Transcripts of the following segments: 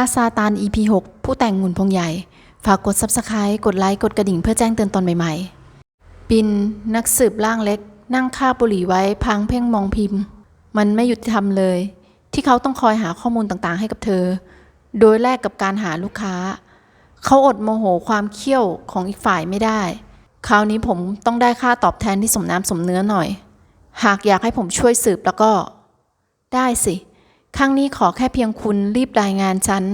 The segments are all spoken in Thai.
ระซาตาน EP 6 ผู้แต่งหุ่นพงใหญ่ ฝากกด Subscribe กดไลค์ กดกระดิ่งเพื่อแจ้งเตือนตอนใหม่ๆ ปิน นักสืบร่างเล็ก นั่งคาบบุหรี่ไว้พลางเพ่งมองพิมพ์ มันไม่ยุติธรรมเลย ที่เขาต้องคอยหาข้อมูลต่างๆ ให้กับเธอ โดยแลกกับการหาลูกค้า เขาอดโมโหความเขี้ยวของอีกฝ่ายไม่ได้ คราวนี้ผมต้องได้ค่าตอบแทนที่สมน้ำสมเนื้อหน่อย หากอยากให้ผมช่วยสืบแล้วก็ ได้สิ ครั้งนี้ขอแค่เพียงคุณรีบรายงานฉัน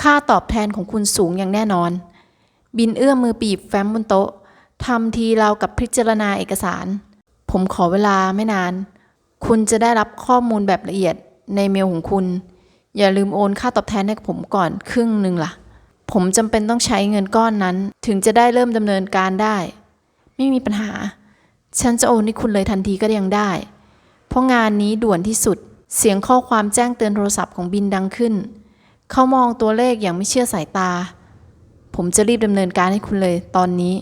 ค่าตอบแทนของคุณสูงอย่างแน่นอน บินเอื้อมมือปีบแฟ้มบนโต๊ะทำทีเรากับพิจารณาเอกสาร ผมขอเวลาไม่นาน คุณจะได้รับข้อมูลแบบละเอียดในเมลของคุณ อย่าลืมโอนค่าตอบแทนให้ผมก่อนครึ่งหนึ่งล่ะ ผมจำเป็นต้องใช้เงินก้อนนั้น ถึงจะได้เริ่มดำเนินการได้ ไม่มีปัญหา ฉันจะโอนให้คุณเลยทันทีก็ยังได้ เพราะงานนี้ด่วนที่สุด เสียงข้อความแจ้งเตือนโทรศัพท์ของบินดังขึ้น เขามองตัวเลขอย่างไม่เชื่อสายตา ผมจะรีบดำเนินการให้คุณเลยตอนนี้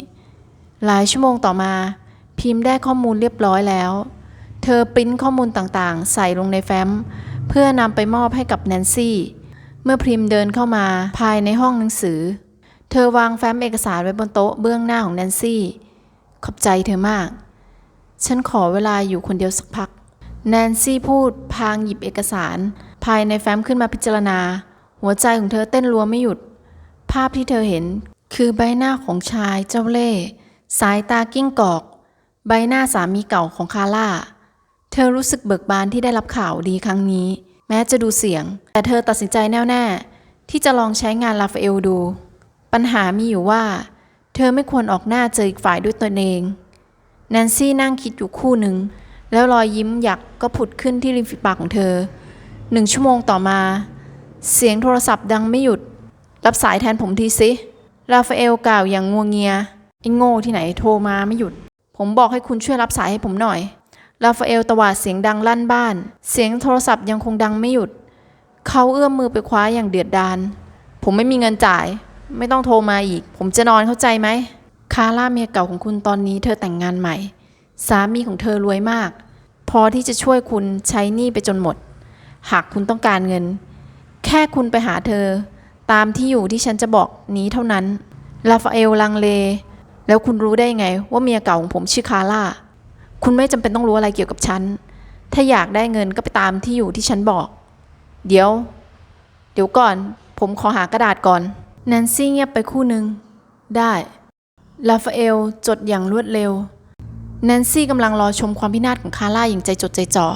หลายชั่วโมงต่อมา พิมพ์ได้ข้อมูลเรียบร้อยแล้ว เธอปริ้นข้อมูลต่างๆ ใส่ลงในแฟ้ม เพื่อนำไปมอบให้กับแนนซี่ เมื่อพิมเดินเข้ามาภายในห้องหนังสือ เธอวางแฟ้มเอกสารไว้บนโต๊ะเบื้องหน้าของแนนซี่ ขอบใจเธอมาก ฉันขอเวลาอยู่คนเดียวสักพัก แนนซี่พูดพางหยิบเอกสาร ภายในแฟ้มขึ้นมาพิจารณา หัวใจของเธอเต้นรัวไม่หยุด ภาพที่เธอเห็นคือใบหน้าของชายเจ้าเล่ห์สายตากิ้งกอก ใบหน้าสามีเก่าของคาร่า เธอรู้สึกเบิกบานที่ได้รับข่าวดีครั้งนี้ แม้จะดูเสี่ยง แต่เธอตัดสินใจแน่วแน่ ที่จะลองใช้งานลาฟาเอลดู ปัญหามีอยู่ว่า เธอไม่ควรออกหน้าเจออีกฝ่ายด้วยตนเองแนนซี่นั่งคิดอยู่คู่หนึ่ง แล้วรอยยิ้มหยักก็ผุดขึ้นที่ริมฝีปากของเธอหนึ่งชั่วโมงต่อมา เสียงโทรศัพท์ดังไม่หยุด รับสายแทนผมทีสิราฟาเอลกล่าวอย่างงัวงเงียไอ้โง่ที่ไหนโทรมาไม่หยุด ผมบอกให้คุณช่วยรับสายให้ผมหน่อยราฟาเอลตวาดเสียงดังลั่นบ้าน เสียงโทรศัพท์ยังคงดังไม่หยุด เขาเอื้อมมือไปคว้าอย่างเดือดดาลผมไม่มีเงินจ่าย ไม่ต้องโทรมาอีก ผมจะนอนเข้าใจไหมคาร่าเมียเก่าของคุณตอนนี้เธอแต่งงานใหม่ สามีของเธอรวยมาก พอที่จะช่วยคุณใช้หนี้ไปจนหมด หากคุณต้องการเงิน แค่คุณไปหาเธอ ตามที่อยู่ที่ฉันจะบอกนี้เท่านั้นลาฟาเอลลังเล แล้วคุณรู้ได้ไงว่าเมียเก่าของผมชื่อคาร่า คุณไม่จำเป็นต้องรู้อะไรเกี่ยวกับฉัน ถ้าอยากได้เงินก็ไปตามที่อยู่ที่ฉันบอก เดี๋ยว เดี๋ยวก่อน ผมขอหากระดาษก่อนแนนซี่เงียบไปคู่หนึ่งได้ลาฟาเอลจดอย่างรวดเร็ว แนนซี่กำลังรอชมความพินาศของคาร่าอย่างใจจดใจจ่อ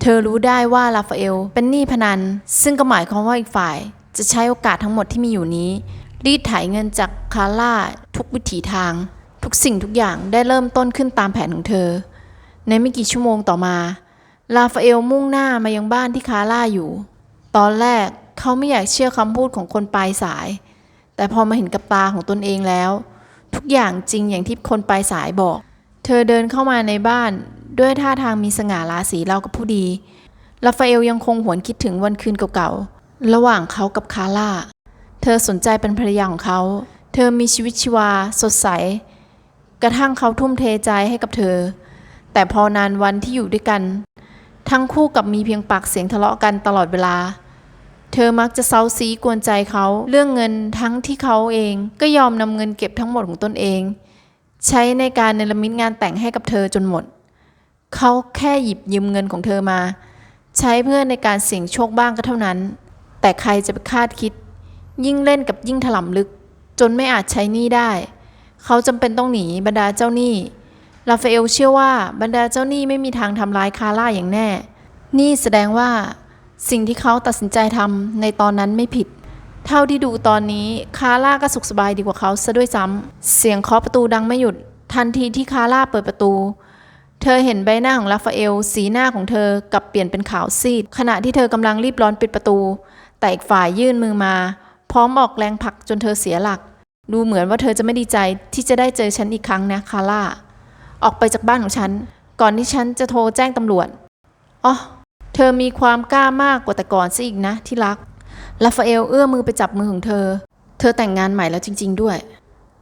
เธอรู้ได้ว่าลาฟาเอลเป็นหนี้พนัน ซึ่งก็หมายความว่าอีกฝ่าย จะใช้โอกาสทั้งหมดที่มีอยู่นี้ รีดไถเงินจากคาร่าทุกวิถีทาง ทุกสิ่งทุกอย่างได้เริ่มต้นขึ้นตามแผนของเธอ ในไม่กี่ชั่วโมงต่อมา ลาฟาเอลมุ่งหน้ามายังบ้านที่คาร่าอยู่ ตอนแรกเขาไม่อยากเชื่อคำพูดของคนปลายสาย แต่พอมาเห็นกับตาของตนเองแล้ว ทุกอย่างจริงอย่างที่คนปลายสายบอก เธอเดินเข้ามาในบ้าน ด้วยท่าทางมีสง่าราศีเรากับผู้ดี ลาฟาเอลยังคงหวนคิดถึงวันคืนเก่าๆ ระหว่างเขากับคาร่า เธอสนใจเป็นภรรยาของเขา เธอมีชีวิตชีวา สดใส กระทั่งเขาทุ่มเทใจให้กับเธอ แต่พอนานวันที่อยู่ด้วยกัน ทั้งคู่กับมีเพียงปากเสียงทะเลาะกันตลอดเวลา เธอมักจะเซาซีกวนใจเขาเรื่องเงินทั้งที่เขาเองก็ยอมนำเงินเก็บทั้งหมดของตนเอง ใช้ในการเนรมิตงานแต่งให้กับเธอจนหมด เขาแค่หยิบยืมเงินของเธอมา ใช้เพื่อในการเสี่ยงโชคบ้างก็เท่านั้น แต่ใครจะไปคาดคิด ยิ่งเล่นกับยิ่งถล่มลึก จนไม่อาจใช้หนี้ได้ เขาจำเป็นต้องหนีบรรดาเจ้าหนี้ลาฟาเอลเชื่อว่าบรรดาเจ้าหนี้ไม่มีทางทำร้ายคาร่าอย่างแน่ นี่แสดงว่าสิ่งที่เขาตัดสินใจทำในตอนนั้นไม่ผิด เท่าที่ดูตอนนี้คาร่าก็สุขสบายดีกว่าเขาซะด้วยซ้ำเสียงเคาะประตูดังไม่หยุด ทันทีที่คาร่าเปิดประตู เธอเห็นใบหน้าของลาฟาเอล สีหน้าของเธอกลับเปลี่ยนเป็นขาวซีด ขณะที่เธอกำลังรีบร้อนปิดประตู แต่อีกฝ่ายยื่นมือมา พร้อมออกแรงผลักจนเธอเสียหลัก ดูเหมือนว่าเธอจะไม่ดีใจที่จะได้เจอฉันอีกครั้งนะคาร่าออกไปจากบ้านของฉัน ก่อนที่ฉันจะโทรแจ้งตำรวจอ๋อเธอมีความกล้ามากกว่าแต่ก่อนซะอีกนะที่รัก ลาฟาเอลเอื้อมมือไปจับมือของเธอ เธอแต่งงานใหม่แล้วจริง ๆ ด้วย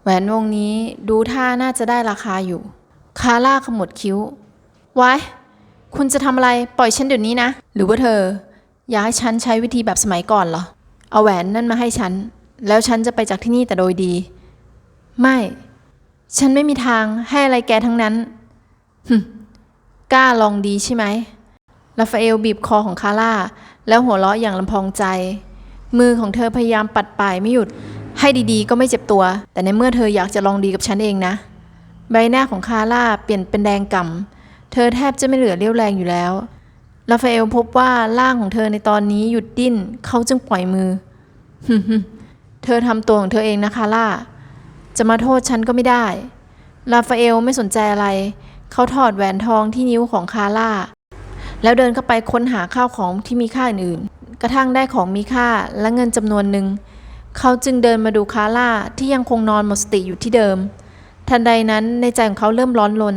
แหวนวงนี้ดูท่าน่าจะได้ราคาอยู่ คาร่าขมวดคิ้วไว้คุณจะทำอะไรปล่อยฉันเดี๋ยวนี้นะ หรือว่าเธอ อยากให้ฉันใช้วิธีแบบสมัยก่อนเหรอ เอาแหวนนั่นมาให้ฉัน แล้วฉันจะไปจากที่นี่แต่โดยดี ไม่ ฉันไม่มีทางให้อะไรแกทั้งนั้นหึกล้าลองดีใช่ไหมลาฟาเอลบีบคอของคาร่า แล้วหัวเราะอย่างลำพองใจ มือของเธอพยายามปัดป่ายไม่หยุด ให้ดีๆ ก็ไม่เจ็บตัว แต่ในเมื่อเธออยากจะลองดีกับฉันเองนะ ใบหน้าของคาร่าเปลี่ยนเป็นแดงก่ำ เธอแทบจะไม่เหลือเรี่ยวแรงอยู่แล้ว ลาฟาเอลพบว่าร่างของเธอในตอนนี้หยุดดิ้น เขาจึงปล่อยมือ เธอทำตัวของเธอเองนะคาร่า จะมาโทษฉันก็ไม่ได้ ลาฟาเอลไม่สนใจอะไร เขาถอดแหวนทองที่นิ้วของคาร่า แล้วเดินเข้าไปค้นหาข้าวของที่มีค่าอื่น กระทั่งได้ของมีค่าและเงินจำนวนหนึ่ง เขาจึงเดินมาดูคาร่าที่ยังคงนอนหมดสติอยู่ที่เดิม ทันใดนั้นในใจของเขาเริ่มร้อนรน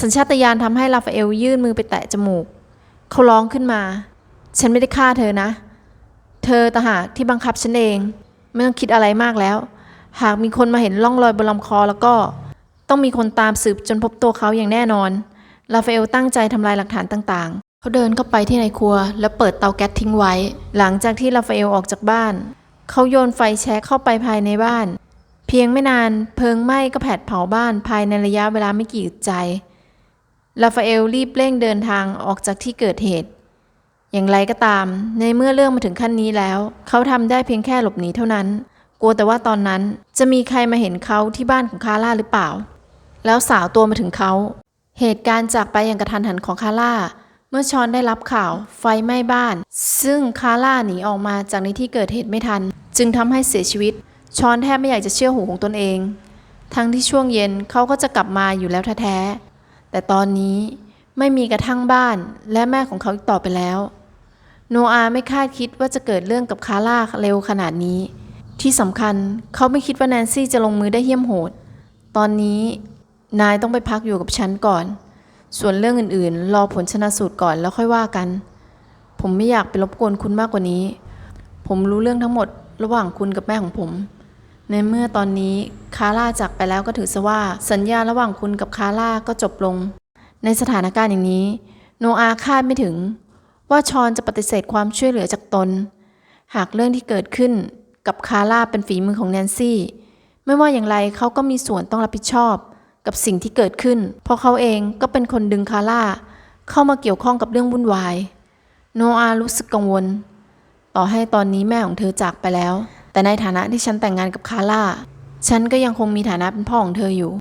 สัญชาตญาณทำให้ลาฟาเอลยื่นมือไปแตะจมูก เขาร้องขึ้นมา ฉันไม่ได้ฆ่าเธอนะ เธอต่างหากที่บังคับฉันเอง ไม่ต้องคิดอะไรมากแล้ว หากมีคนมาเห็นร่องรอยบนลำคอแล้วก็ ต้องมีคนตามสืบจนพบตัวเขาอย่างแน่นอน ลาฟาเอลตั้งใจทำลายหลักฐานต่างๆ เขาเดินเข้าไปที่ในครัว แล้วเปิดเตาแก๊สทิ้งไว้ หลังจากที่ลาฟาเอลออกจากบ้าน เขาโยนไฟแช็กเข้าไปภายในบ้าน เพียงไม่นานเพลิงไหม้ก็แผดเผาบ้านภายในระยะเวลาไม่กี่อึดใจลาฟาเอลรีบเร่งเดินทางออกจากที่เกิดเหตุ อย่างไรก็ตาม ในเมื่อเรื่องมาถึงขั้นนี้แล้ว เขาทำได้เพียงแค่หลบหนีเท่านั้น กลัวแต่ว่าตอนนั้นจะมีใครมาเห็นเขาที่บ้านของคาร่าหรือเปล่า แล้วสาวตัวมาถึงเขา เหตุการณ์จากไปอย่างกระทันหันของคาร่า มื่อชอนได้รับข่าวไฟไหม้บ้าน ซึ่งคาร่าหนีออกมาจากในที่เกิดเหตุไม่ทัน จึงทำให้เสียชีวิต ชอนแทบไม่อยากจะเชื่อหูของตนเอง ทั้งที่ช่วงเย็นเขาก็จะกลับมาอยู่แล้วแท้ๆแต่ตอนนี้ไม่มีกระทั่งบ้านและแม่ของเขาอีกต่อไปแล้ว โนอาไม่คาดคิดว่าจะเกิดเรื่องกับคาร่าเร็วขนาดนี้ ที่สำคัญเขาไม่คิดว่าแนนซี่จะลงมือได้เหี้ยมโหด ตอนนี้นายต้องไปพักอยู่กับฉันก่อน ส่วนเรื่องอื่นๆ รอผลชนะสูตรก่อนแล้วค่อยว่ากัน ผมไม่อยากไปรบกวนคุณมากกว่านี้ ผมรู้เรื่องทั้งหมดระหว่างคุณกับแม่ของผม ในเมื่อตอนนี้คาร่าจากไปแล้วก็ถือซะว่า สัญญาระหว่างคุณกับคาร่าก็จบลง ในสถานการณ์อย่างนี้ โนอาคาดไม่ถึง ว่าชอนจะปฏิเสธความช่วยเหลือจากตน หากเรื่องที่เกิดขึ้นกับคาร่าเป็นฝีมือของแนนซี่ ไม่ว่าอย่างไรเขาก็มีส่วนต้องรับผิดชอบ กับสิ่งที่เกิดขึ้น เพราะเขาเองก็เป็นคนดึงคาร่า เข้ามาเกี่ยวข้องกับเรื่องวุ่นวาย โนอารู้สึกกังวล ต่อให้ตอนนี้แม่ของเธอจากไปแล้ว แต่ในฐานะที่ฉันแต่งงานกับคาร่า ฉันก็ยังคงมีฐานะเป็นพ่อของเธออยู่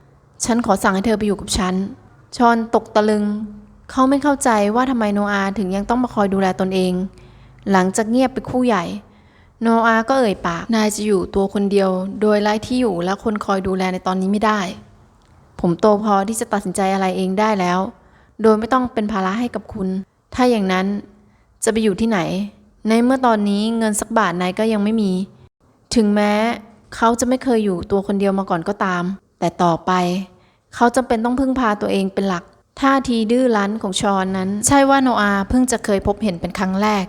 ฉันขอสั่งให้เธอไปอยู่กับฉัน ชอนตกตะลึง เขาไม่เข้าใจว่าทำไมโนอาถึงยังต้องมาคอยดูแลตนเอง หลังจากเงียบไปคู่ใหญ่โนอาก็เอ่ยปาก นายจะอยู่ตัวคนเดียว โดยไร้ที่อยู่และคนคอยดูแลในตอนนี้ไม่ได้ ผมโตพอที่จะตัดสินใจอะไรเองได้แล้ว โดยไม่ต้องเป็นภาระให้กับคุณ ถ้าอย่างนั้นจะไปอยู่ที่ไหน ในเมื่อตอนนี้เงินสักบาทนายก็ยังไม่มี ถึงแม้เขาจะไม่เคยอยู่ตัวคนเดียวมาก่อนก็ตาม แต่ต่อไป เขาจำเป็นต้องพึ่งพาตัวเองเป็นหลัก ท่าทีดื้อรั้นของชอนนั้น ใช่ว่าโนอาเพิ่งจะเคยพบเห็นเป็นครั้งแรก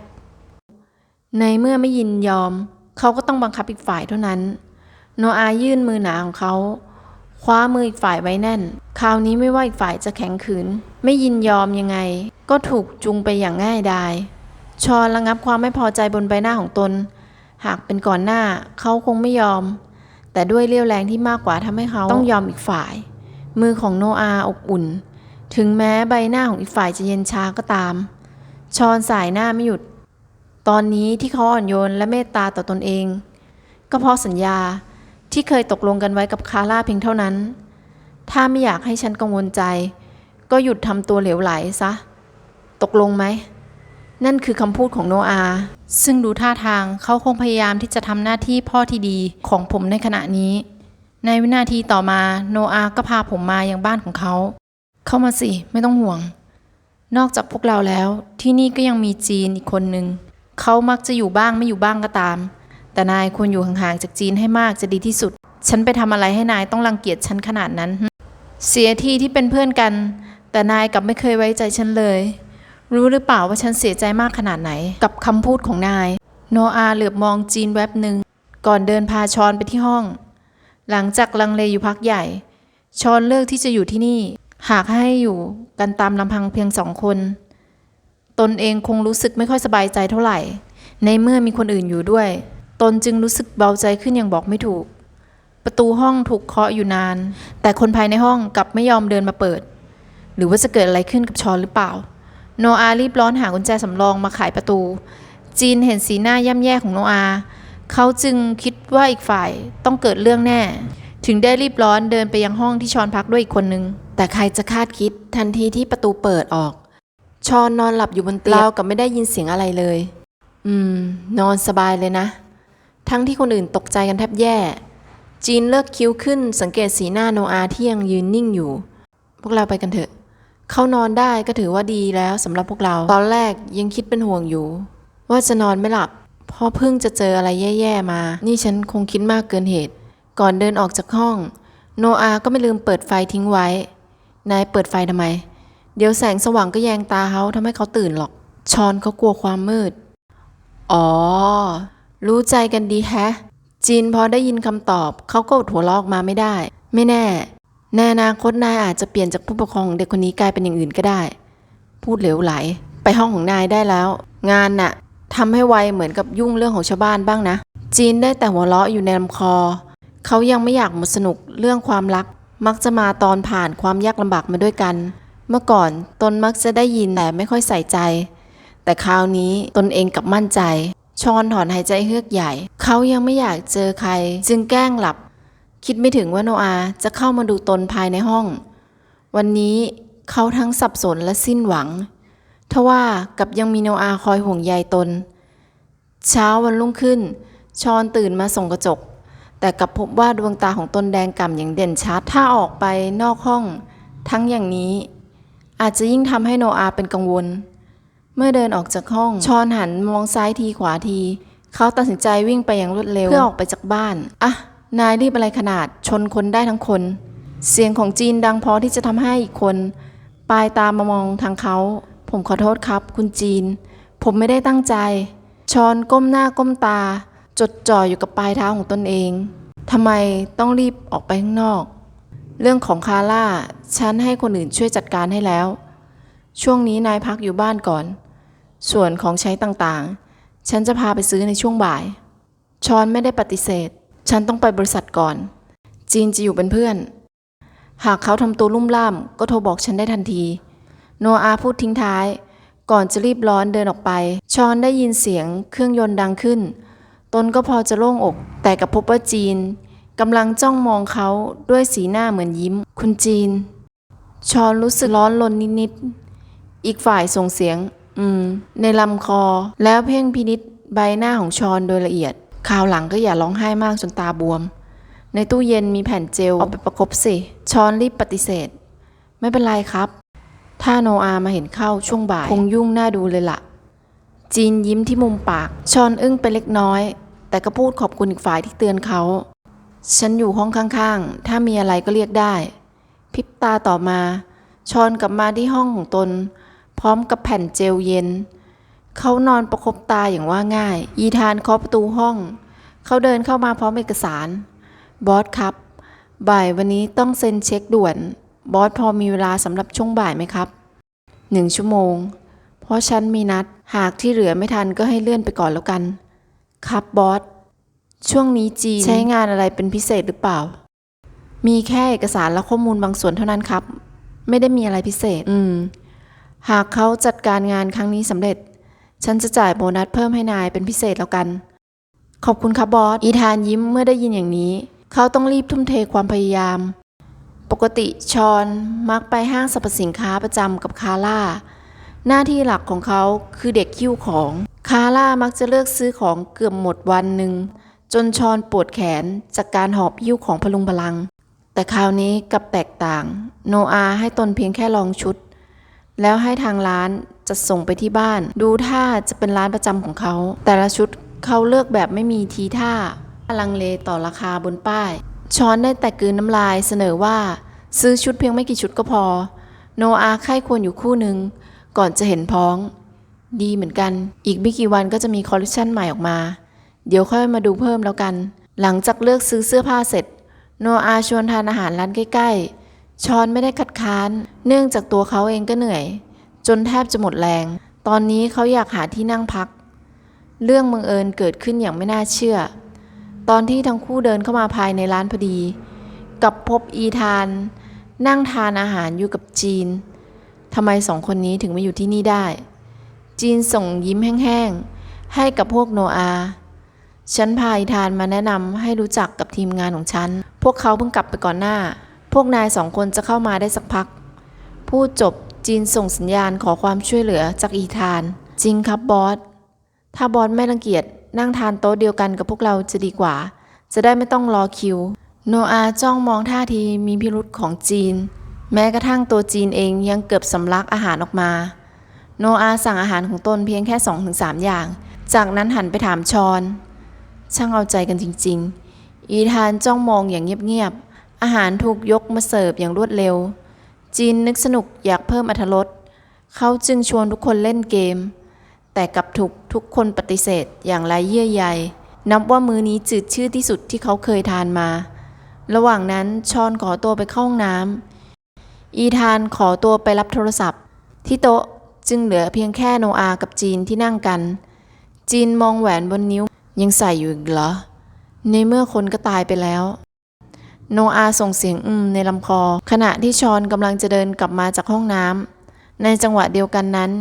ในเมื่อไม่ยินยอม เขาก็ต้องบังคับอีกฝ่ายเท่านั้น โนอายื่นมือหนาของเขา คว้ามืออีกฝ่ายไว้แน่น คราวนี้ไม่ว่าอีกฝ่ายจะแข็งขืน ไม่ยินยอมยังไง ก็ถูกจูงไปอย่างง่ายดาย ชอนระงับความไม่พอใจบนใบหน้าของตน หากเป็นก่อนหน้าเขาคงไม่ยอม แต่ด้วยเรี่ยวแรงที่มากกว่าทำให้เขาต้องยอมอีกฝ่าย มือของโนอาอบอุ่น ถึงแม้ใบหน้าของอีกฝ่ายจะเย็นชาก็ตาม ชอนสายหน้าไม่หยุด ตอนนี้ที่เขาอ่อนโยนและเมตตาต่อตนเอง ก็เพราะสัญญา ที่เคยตกลงกันไว้กับคาร่าเพียงเท่านั้น ถ้าไม่อยากให้ฉันกังวลใจ ก็หยุดทำตัวเหลวไหลซะ ตกลงไหม นั่นคือคำพูดของโนอา ซึ่งดูท่าทางเขาคงพยายามที่จะทำหน้าที่พ่อที่ดีของผมในขณะนี้ ในวินาทีต่อมาโนอาก็พาผมมายังบ้านของเขา เข้ามาสิไม่ต้องห่วง นอกจากพวกเราแล้วที่นี่ก็ยังมีจีนอีกคนหนึ่งเขามักจะอยู่บ้างไม่อยู่บ้างก็ตาม แต่นายควรอยู่ห่างๆจากจีนให้มากจะดีที่สุด ฉันไปทำอะไรให้นายต้องรังเกียจฉันขนาดนั้น เสียทีที่เป็นเพื่อนกัน แต่นายกลับไม่เคยไว้ใจฉันเลย รู้หรือเปล่าว่าฉันเสียใจมากขนาดไหน กับคำพูดของนาย โนอาเหลือบมองจีนแวบหนึ่งก่อนเดินพาชอนไปที่ห้อง หลังจากลังเลอยู่พักใหญ่ ชอนเลือกที่จะอยู่ที่นี่ หากให้อยู่กันตามลำพังเพียงสองคน ตนเองคงรู้สึกไม่ค่อยสบายใจเท่าไหร่ ในเมื่อมีคนอื่นอยู่ด้วย ตนจึงรู้สึกเบาใจขึ้นอย่างบอกไม่ถูก ประตูห้องถูกเคาะอยู่นาน แต่คนภายในห้องกลับไม่ยอมเดินมาเปิด หรือว่าจะเกิดอะไรขึ้นกับชอนหรือเปล่า โนอารีบร้อนหากุญแจสำรองมาไขประตู จีนเห็นสีหน้าย่ำแย่ของโนอาเขาจึงคิดว่าอีกฝ่ายต้องเกิดเรื่องแน่ ถึงได้รีบร้อนเดินไปยังห้องที่ชอนพักด้วยอีกคนนึง แต่ใครจะคาดคิดทันทีที่ประตูเปิดออก ชอนนอนหลับอยู่บนเตียงเรากับไม่ได้ยินเสียงอะไรเลย อืม นอนสบายเลยนะ ทั้งที่คนอื่นตกใจกันแทบแย่ จีนเลิกคิ้วขึ้นสังเกตสีหน้าโนอาที่ยังยืนนิ่งอยู่ พวกเราไปกันเถอะ เขานอนได้ก็ถือว่าดีแล้วสำหรับพวกเรา ตอนแรกยังคิดเป็นห่วงอยู่ ว่าจะนอนไม่หลับเพราะเพิ่งจะเจออะไรแย่ๆมา นี่ฉันคงคิดมากเกินเหตุ ก่อนเดินออกจากห้อง โนอาก็ไม่ลืมเปิดไฟทิ้งไว้ นายเปิดไฟทำไม เดี๋ยวแสงสว่างก็แยงตาเขาทำให้เขาตื่นหรอก ชอนเขากลัวความมืด อ๋อ รู้ใจกันดีแฮะ จีนพอได้ยินคำตอบ เขาก็อดหัวเราะอกมาไม่ได้ ไม่แน่ ในอนาคตนายอาจจะเปลี่ยนจากผู้ปกครองของเด็กคนนี้กลายเป็นอย่างอื่นก็ได้ พูดเหลวไหล ไปห้องของนายได้แล้ว งานน่ะทำให้ไวเหมือนกับยุ่งเรื่องของชาวบ้านบ้างนะ จีนได้แต่หัวเราะอยู่ในลำคอ เขายังไม่อยากหมดสนุกเรื่องความรัก มักจะมาตอนผ่านความยากลำบากมาด้วยกัน เมื่อก่อนตนมักจะได้ยินแต่ไม่ค่อยใส่ใจ แต่คราวนี้ตนเองกลับมั่นใจ ชอนถอนหายใจเฮือกใหญ่ เขายังไม่อยากเจอใคร จึงแกล้งหลับ คิดไม่ถึงว่าโนอาจะเข้ามาดูตนภายในห้อง วันนี้เขาทั้งสับสนและสิ้นหวังทว่ากับยังมีโนอาคอยห่วงใยตน เช้าวันรุ่งขึ้น ชอนตื่นมาส่องกระจก แต่กลับพบว่าดวงตาของตนแดงก่ำอย่างเด่นชัดถ้าออกไปนอกห้อง ทั้งอย่างนี้ อาจจะยิ่งทำให้โนอาเป็นกังวล เมื่อเดินออกจากห้อง ชอนหันมองซ้ายทีขวาที เขาตัดสินใจวิ่งไปอย่างรวดเร็ว เพื่อออกไปจากบ้าน อะ นายรีบอะไรขนาดชนคนได้ทั้งคน เสียงของจีนดังพอที่จะทำให้อีกคนปลายตามามองทางเขา ผมขอโทษครับ คุณจีน ผมไม่ได้ตั้งใจ ชอนก้มหน้าก้มตา จดจ่ออยู่กับปลายเท้าของตนเองทำไมต้องรีบออกไปข้างนอก เรื่องของคาร่า ฉันให้คนอื่นช่วยจัดการให้แล้ว ช่วงนี้นายพักอยู่บ้านก่อน ส่วนของใช้ต่างๆ ฉันจะพาไปซื้อในช่วงบ่าย ชอนไม่ได้ปฏิเสธ ฉันต้องไปบริษัทก่อน จีนจะอยู่เป็นเพื่อน หากเขาทำตัวลุ่มล่าม ก็โทรบอกฉันได้ทันที โนอาพูดทิ้งท้าย ก่อนจะรีบร้อนเดินออกไป ชอนได้ยินเสียงเครื่องยนต์ดังขึ้น ตนก็พอจะโล่งอก แต่กับพบว่าจีนกำลังจ้องมองเขาด้วยสีหน้าเหมือนยิ้ม คุณจีน ชอนรู้สึกร้อนรนนิดๆ อีกฝ่ายส่งเสียง อืม ในลำคอ แล้วเพ่งพินิษใบหน้าของชอนโดยละเอียดคราวหลังก็อย่าร้องไห้มากจนตาบวม ในตู้เย็นมีแผ่นเจล เอาไปประกบสิ ชอนรีบปฏิเสธ ไม่เป็นไรครับ ถ้าโนอามาเห็นเข้าช่วงบ่าย คงยุ่งหน่าดูเลยล่ะ จีนยิ้มที่มุมปาก ชอนอึ้งไปเล็กน้อย แต่ก็พูดขอบคุณอีกฝ่ายที่เตือนเขา ฉันอยู่ห้องข้างๆ ถ้ามีอะไรก็เรียกได้ พิบตาต่อมา ชอนกลับมาที่ห้องของตน พร้อมกับแผ่นเจลเย็น เขานอนประคบตาอย่างว่าง่าย อีธานเคาะประตูห้อง เขาเดินเข้ามาพร้อมเอกสาร บอสครับ บ่ายวันนี้ต้องเซ็นเช็คด่วน บอสพอมีเวลาสำหรับช่วงบ่ายไหมครับหนึ่งชั่วโมง เพราะฉันมีนัด หากที่เหลือไม่ทันก็ให้เลื่อนไปก่อนแล้วกัน ครับบอส ช่วงนี้จีนใช้งานอะไรเป็นพิเศษหรือเปล่า มีแค่เอกสารและข้อมูลบางส่วนเท่านั้นครับ ไม่ได้มีอะไรพิเศษ อืม หากเขาจัดการงานครั้งนี้สำเร็จ ฉันจะจ่ายโบนัสเพิ่มให้นายเป็นพิเศษแล้วกัน ขอบคุณครับบอส อีธานยิ้มเมื่อได้ยินอย่างนี้ เขาต้องรีบทุ่มเทความพยายาม ปกติชอนมักไปห้างสรรพสินค้าประจำกับคาร่า หน้าที่หลักของเขาคือเด็กคิ้วของ คาร่ามักจะเลือกซื้อของเกือบหมดวันหนึ่งจนชอนปวดแขนจากการหอบยิ้วของพลุงพลัง แต่คราวนี้กลับแตกต่าง โนอาให้ตนเพียงแค่ลองชุด แล้วให้ทางร้านจะส่งไปที่บ้าน ดูท่าจะเป็นร้านประจำของเขา แต่ละชุดเขาเลือกแบบไม่มีทีท่าลังเลต่อราคาบนป้าย ช้อนได้แต่กลืนน้ำลายเสนอว่า ซื้อชุดเพียงไม่กี่ชุดก็พอ โนอาไข้ควรอยู่คู่หนึ่งก่อนจะเห็นพ้อง ดีเหมือนกัน อีกไม่กี่วันก็จะมีคอลเลคชันใหม่ออกมา เดี๋ยวค่อยมาดูเพิ่มแล้วกัน หลังจากเลือกซื้อเสื้อผ้าเสร็จ โนอาชวนทานอาหารร้านใกล้ๆ ชอนไม่ได้คัดค้าน เนื่องจากตัวเขาเองก็เหนื่อย จนแทบจะหมดแรง ตอนนี้เขาอยากหาที่นั่งพัก เรื่องบังเอิญเกิดขึ้นอย่างไม่น่าเชื่อ ตอนที่ทั้งคู่เดินเข้ามาภายในร้านพอดี กับพบอีธาน นั่งทานอาหารอยู่กับจีนทำไมสองคนนี้ถึงมาอยู่ที่นี่ได้ จีนส่งยิ้มแห้งๆ ให้กับพวกโนอาฉันพาอีธานมาแนะนำให้รู้จักกับทีมงานของฉัน พวกเขาเพิ่งกลับไปก่อนหน้า พวกนายสองคนจะเข้ามาได้สักพัก พูดจบจีนส่งสัญญาณขอความช่วยเหลือจากอีธาน จริงครับบอส ถ้าบอสไม่รังเกียจนั่งทานโต๊ะเดียวกันกับพวกเราจะดีกว่า จะได้ไม่ต้องรอคิว โนอาจ้องมองท่าทีมีพิรุษของจีน แม้กระทั่งตัวจีนเองยังเกือบสำลักอาหารออกมา โนอาสั่งอาหารของตนเพียงแค่ 2-3 อย่าง จากนั้นหันไปถามชอน ช่างเอาใจกันจริง ๆ อีธานจ้องมองอย่างเงียบๆ อาหารถูกยกมาเสิร์ฟอย่างรวดเร็ว จีนนึกสนุกอยากเพิ่มอรรถรสเขาจึงชวนทุกคนเล่นเกม แต่กลับถูกทุกคนปฏิเสธอย่างไรเยื่อใยนับว่ามื้อนี้จืดชืดที่สุดที่เขาเคยทานมา ระหว่างนั้นชอนขอตัวไปเข้าห้องน้ำอีธานขอตัวไปรับโทรศัพท์ ที่โต๊ะจึงเหลือเพียงแค่โนอากับจีนที่นั่งกัน จีนมองแหวนบนนิ้วยังใส่อยู่อีกเหรอ ในเมื่อคนก็ตายไปแล้ว โนอาส่งเสียงอืมในลำคอ ขณะที่ชอนกำลังจะเดินกลับมาจากห้องน้ำในจังหวะเดียวกันนั้น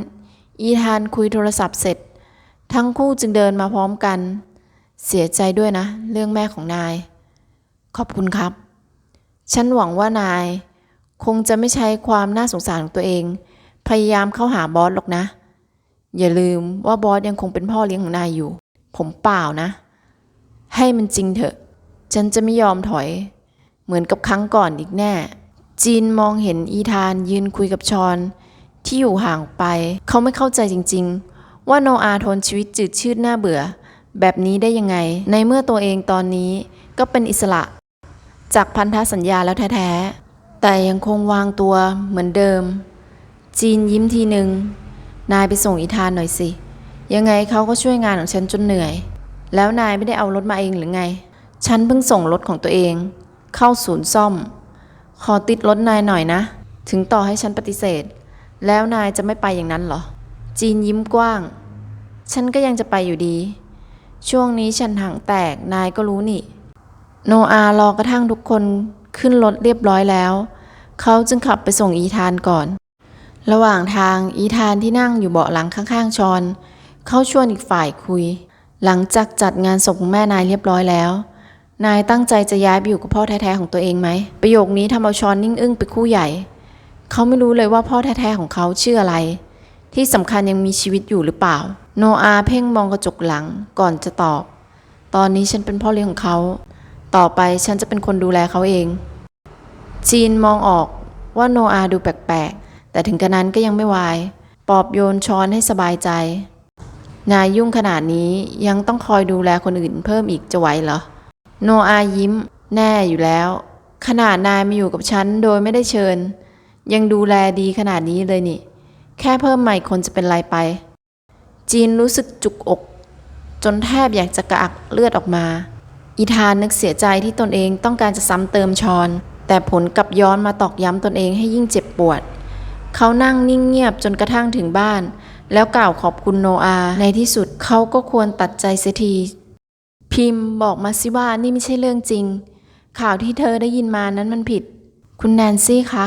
อีธานคุยโทรศัพท์เสร็จ ทั้งคู่จึงเดินมาพร้อมกัน เสียใจด้วยนะ เรื่องแม่ของนาย ขอบคุณครับ ฉันหวังว่านาย คงจะไม่ใช้ความน่าสงสารของตัวเอง พยายามเข้าหาบอสหรอกนะ อย่าลืมว่าบอสยังคงเป็นพ่อเลี้ยงของนายอยู่ ผมเปล่านะ ให้มันจริงเถอะ ฉันจะไม่ยอมถอย เหมือนกับครั้งก่อนอีกแน่ จีนมองเห็นอีธานยืนคุยกับชอน ที่อยู่ห่างไป เขาไม่เข้าใจจริง ๆ ว่าโนอาทนชีวิตจืดชืดน่าเบื่อ แบบนี้ได้ยังไง ในเมื่อตัวเองตอนนี้ก็เป็นอิสระ จากพันธสัญญาแล้วแท้ๆ แต่ยังคงวางตัวเหมือนเดิม จีนยิ้มทีหนึ่งนายไปส่งอีธานหน่อยสิ ยังไงเขาก็ช่วยงานของฉันจนเหนื่อย แล้วนายไม่ได้เอารถมาเองหรือไง ฉันเพิ่งส่งรถของตัวเอง เข้าศูนย์ซ่อม ขอติดรถนายหน่อยนะ ถึงต่อให้ฉันปฏิเสธ แล้วนายจะไม่ไปอย่างนั้นเหรอ จีนยิ้มกว้าง ฉันก็ยังจะไปอยู่ดี ช่วงนี้ฉันห่างแตกนายก็รู้นี่ โนอารอกระทั่งทุกคนขึ้นรถเรียบร้อยแล้ว เขาจึงขับไปส่งอีธานก่อน ระหว่างทางอีธานที่นั่งอยู่เบาะหลังข้างๆชอน เขาชวนอีกฝ่ายคุย หลังจากจัดงานศพของแม่นายเรียบร้อยแล้ว นายตั้งใจจะย้ายไปอยู่กับพ่อแท้ๆของตัวเองไหม ประโยคนี้ทำเอาชอนนิ่งอึ้งไปคู่ใหญ่ เขาไม่รู้เลยว่าพ่อแท้ๆของเขาชื่ออะไร ที่สำคัญยังมีชีวิตอยู่หรือเปล่า โนอาเพ่งมองกระจกหลังก่อนจะตอบ ตอนนี้ฉันเป็นพ่อเลี้ยงของเขา ต่อไปฉันจะเป็นคนดูแลเขาเอง จีนมองออกว่าโนอาดูแปลกๆ แต่ถึงกระนั้นก็ยังไม่วาย ปอบโยนช้อนให้สบายใจ นายยุ่งขนาดนี้ยังต้องคอยดูแลคนอื่นเพิ่มอีกจะไหวเหรอ โนอายิ้ม แน่อยู่แล้ว ขนาดนายมาอยู่กับฉันโดยไม่ได้เชิญ ยังดูแลดีขนาดนี้เลยนี่ แค่เพิ่มใหม่คนจะเป็นไรไป จีนรู้สึกจุกอก จนแทบอยากจะกระอักเลือดออกมา อีธานนึกเสียใจที่ตนเองต้องการจะซ้ำเติมชอน แต่ผลกลับย้อนมาตอกย้ำตนเองให้ยิ่งเจ็บปวด เขานั่งนิ่งเงียบจนกระทั่งถึงบ้าน แล้วกล่าวขอบคุณโนอา ในที่สุดเขาก็ควรตัดใจเสียที พิมพ์บอกมาสิว่านี่ไม่ใช่เรื่องจริง ข่าวที่เธอได้ยินมานั้นมันผิด คุณแนนซี่คะ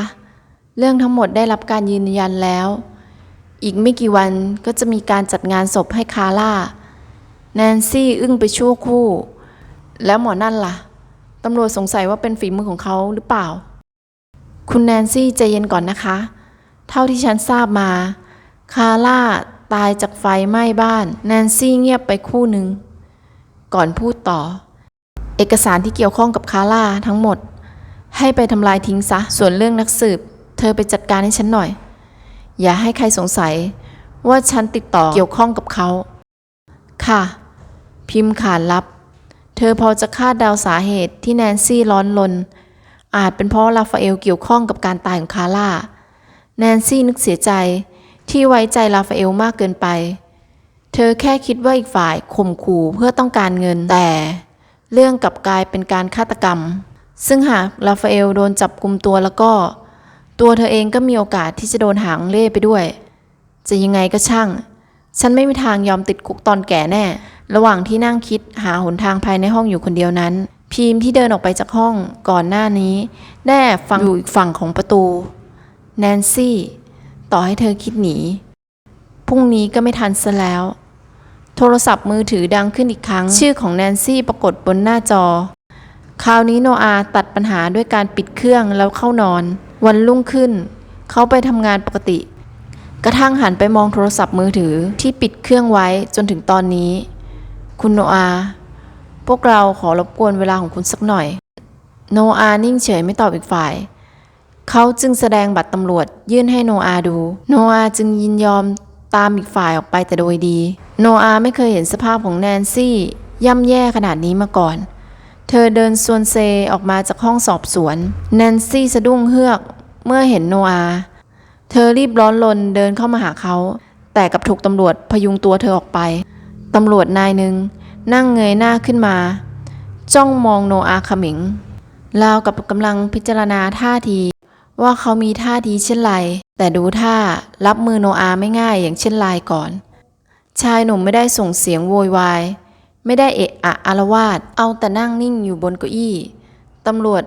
เรื่องทั้งหมดได้รับการยืนยันแล้ว อีกไม่กี่วันก็จะมีการจัดงานศพให้คาร่า แนนซี่อึ้งไปชั่วคู่ แล้วหมอนั่นล่ะ ตำรวจสงสัยว่าเป็นฝีมือของเขาหรือเปล่า คุณแนนซี่ใจเย็นก่อนนะคะ เท่าที่ฉันทราบมา คาร่าตายจากไฟไหม้บ้าน แนนซี่เงียบไปคู่หนึ่ง ก่อนพูดต่อ เอกสารที่เกี่ยวข้องกับคาร่าทั้งหมด ให้ไปทำลายทิ้งซะ ส่วนเรื่องนักสืบ เธอไปจัดการให้ฉันหน่อย อย่าให้ใครสงสัย ว่าฉันติดต่อเกี่ยวข้องกับเขา ค่ะ พิมพ์ขานรับ เธอพอจะคาดเดาสาเหตุที่แนนซี่ร้อนลน อาจเป็นเพราะราฟาเอลเกี่ยวข้องกับการตายของคาร่า แนนซี่นึกเสียใจที่ไว้ใจราฟาเอลมากเกินไป เธอแค่คิดว่าอีกฝ่ายข่มขู่เพื่อต้องการเงินแต่ เรื่องกลับกลายเป็นการฆาตกรรม ซึ่งหากราฟาเอลโดนจับกลุมตัวแล้วก็ ตัวเธอเองก็มีโอกาสที่จะโดนหางเล่ไปด้วย จะยังไงก็ช่าง ฉันไม่มีทางยอมติดคุกตอนแก่แน่ ระหว่างที่นั่งคิดหาหนทางภายในห้องอยู่คนเดียวนั้นพีมที่เดินออกไปจากห้องก่อนหน้านี้ได้แอบฟังอยู่อีกฝั่งของประตู แนนซี่ ต่อให้เธอคิดหนี พรุ่งนี้ก็ไม่ทันซะแล้ว โทรศัพท์มือถือดังขึ้นอีกครั้ง ชื่อของแนนซี่ปรากฏบนหน้าจอ คราวนี้โนอาตัดปัญหาด้วยการปิดเครื่องแล้วเข้านอน วันรุ่งขึ้น เขาไปทำงานปกติ กระทั่งหันไปมองโทรศัพท์มือถือที่ปิดเครื่องไว้จนถึงตอนนี้ คุณโนอา พวกเราขอรบกวนเวลาของคุณสักหน่อย โนอานิ่งเฉยไม่ตอบอีกฝ่ายเขาจึงแสดงบัตรตำรวจยื่นให้โนอาดู โนอาจึงยินยอม ตามอีกฝ่ายออกไปแต่โดยดี โนอาไม่เคยเห็นสภาพของแนนซี่ ย่ำแย่ขนาดนี้มาก่อน เธอเดินส่วนเซออกมาจากห้องสอบสวน แนนซี่สะดุ้งเฮือกเมื่อเห็นโนอา เธอรีบร้อนรนเดินเข้ามาหาเขา แต่กับถูกตำรวจพยุงตัวเธอออกไป ตำรวจนายหนึ่งนั่งเงยหน้าขึ้นมา จ้องมองโนอาขมิงราวกับกำลังพิจารณาท่าที ว่าเขามีท่าทีเช่นไร แต่ดูท่ารับมือโนอาไม่ง่ายอย่างเช่นลายก่อน ชายหนุ่มไม่ได้ส่งเสียงโวยวาย ไม่ได้เอะอะอารวาสเอาแต่นั่งนิ่งอยู่บนเก้าอี้ตำรวจ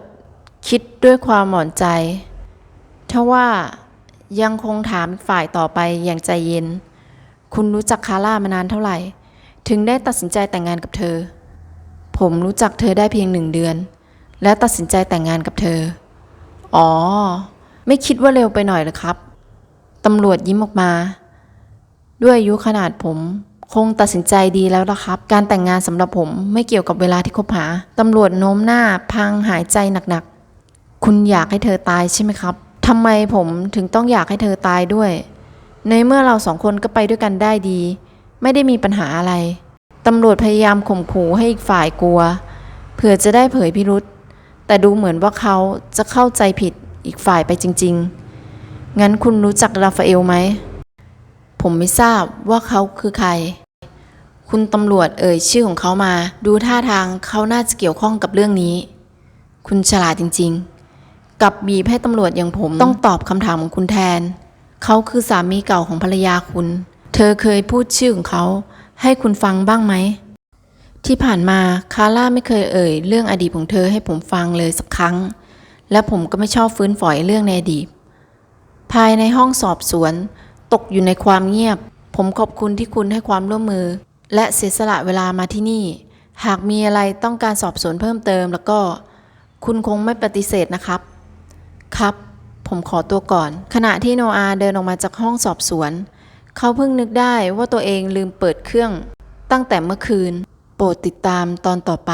คิดด้วยความหมอนใจทว่ายังคงถามฝ่ายต่อไปอย่างใจเย็น คุณรู้จักคาร่ามานานเท่าไหร่ ถึงได้ตัดสินใจแต่งงานกับเธอ ผมรู้จักเธอได้เพียงหนึ่งเดือน และตัดสินใจแต่งงานกับเธอ อ๋อ ไม่คิดว่าเร็วไปหน่อยหรือครับ ตำรวจยิ้มออกมา ด้วยอายุขนาดผม คงตัดสินใจดีแล้วละครับ การแต่งงานสำหรับผมไม่เกี่ยวกับเวลาที่คบหา ตำรวจโน้มหน้าพังหายใจหนักๆ คุณอยากให้เธอตายใช่ไหมครับทำไมผมถึงต้องอยากให้เธอตายด้วย ในเมื่อเราสองคนก็ไปด้วยกันได้ดี ไม่ได้มีปัญหาอะไร ตำรวจพยายามข่มขู่ให้อีกฝ่ายกลัวเพื่อจะได้เผยพิรุษแต่ดูเหมือนว่าเขาจะเข้าใจผิด อีกฝ่ายไปจริง ๆ งั้นคุณรู้จักราฟาเอลไหม ผมไม่ทราบว่าเขาคือใคร คุณตำรวจเอ่ยชื่อของเขามา ดูท่าทางเขาน่าจะเกี่ยวข้องกับเรื่องนี้ คุณฉลาดจริง ๆ กับบีบให้ตำรวจอย่างผมต้องตอบคำถามของคุณแทน เขาคือสามีเก่าของภรรยาคุณ เธอเคยพูดชื่อของเขาให้คุณฟังบ้างไหมที่ผ่านมาคาร่าไม่เคยเอ่ย เรื่องอดีตของเธอให้ผมฟังเลยสักครั้ง และผมก็ไม่ชอบฟื้นฝอยเรื่องในอดีตภายในห้องสอบสวน ตกอยู่ในความเงียบ ผมขอบคุณที่คุณให้ความร่วมมือ และเสียสละเวลามาที่นี่ หากมีอะไรต้องการสอบสวนเพิ่มเติม แล้วก็ คุณคงไม่ปฏิเสธนะครับ ครับ ผมขอตัวก่อน ขณะที่โนอาเดินออกมาจากห้องสอบสวน เขาเพิ่งนึกได้ว่าตัวเองลืมเปิดเครื่อง ตั้งแต่เมื่อคืน โปรดติดตามตอนต่อไป